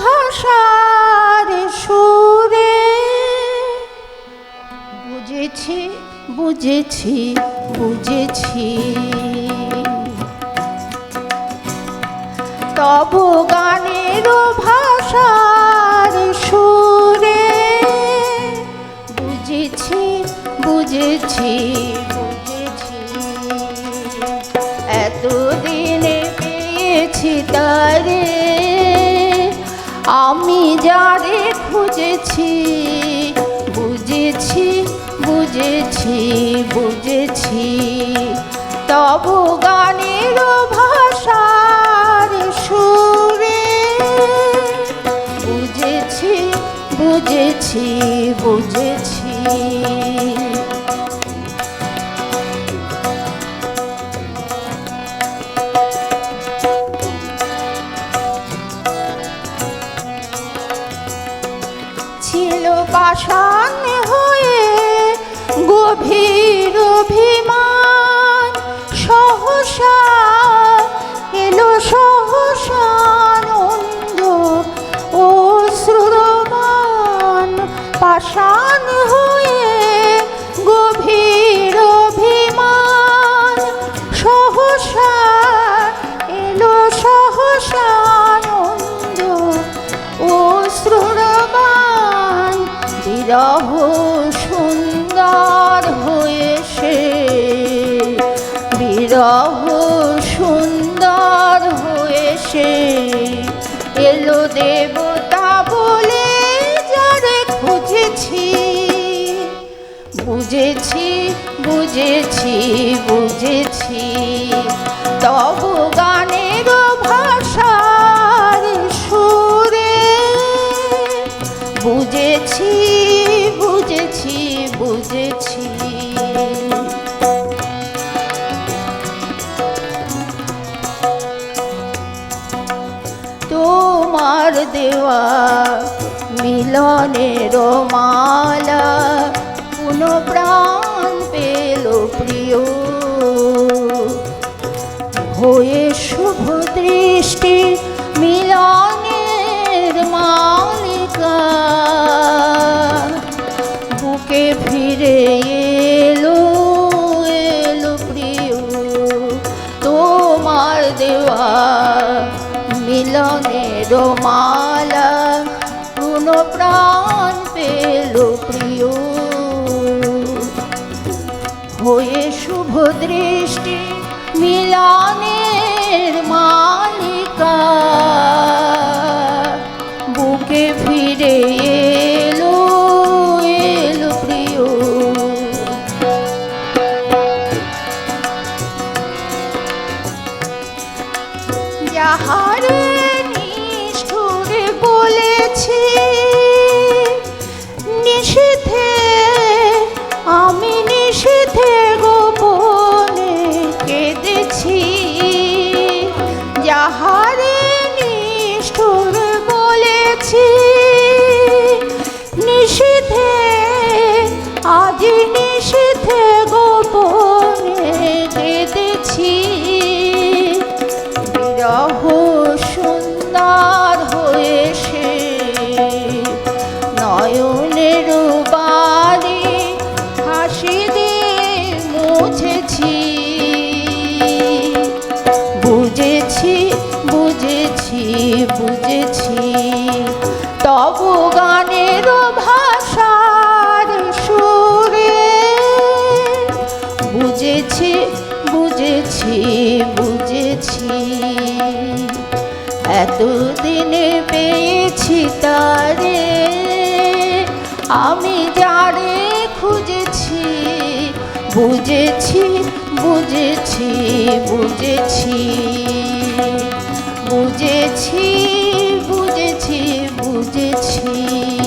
ভাষার সুরে। বুঝেছি বুঝেছি বুঝেছি। তব গানের ভাষার সুরে। বুঝেছি বুঝেছি বুঝেছি। এতদিনে পেয়েছি তারে। আমি যারে খুঁজেছি বুঝেছি বুঝেছি বুঝেছি। তব গানের ভাষার সুরে বুঝেছি বুঝেছি বুঝেছি। ছিল পাষাণ হয়ে গভীর অভিমান। সহসা এলো সহসা আনন্দ ও শ্রুরমান পাষাণ হয়ে গভীর অভিমান। সহসা এলো সহসা বিরহ সুন্দর হয়ে সে। বিরহ সুন্দর হয়ে সে। এলো দেবতা বলে, যারে খুঁজেছি। বুঝেছি বুঝেছি বুঝেছি। তব গানের ভাষার সুরে। বুঝেছি বুঝেছি। তোমার দেওয়া মিলনের মালা পুনঃ প্রাণ পেল প্রিয়। হয়ে শুভ দৃষ্টি মিলনের মিলনের মালা কোনো প্রাণ পেল প্রিয়। হয়ে শুভ দৃষ্টি মিলনের বিরহ সুন্দর হয়ে সে নয়নের বাড়ি হাসি দিয়ে মুছেছি। বুঝেছি বুঝেছি বুঝেছি, তব গানের ভাষার বুঝেছি বুঝেছি বুঝেছি। এতদিনে পেয়েছি তারে আমি যারে খুঁজেছি বুঝেছি বুঝেছি বুঝেছি বুঝেছি বুঝেছি বুঝেছি।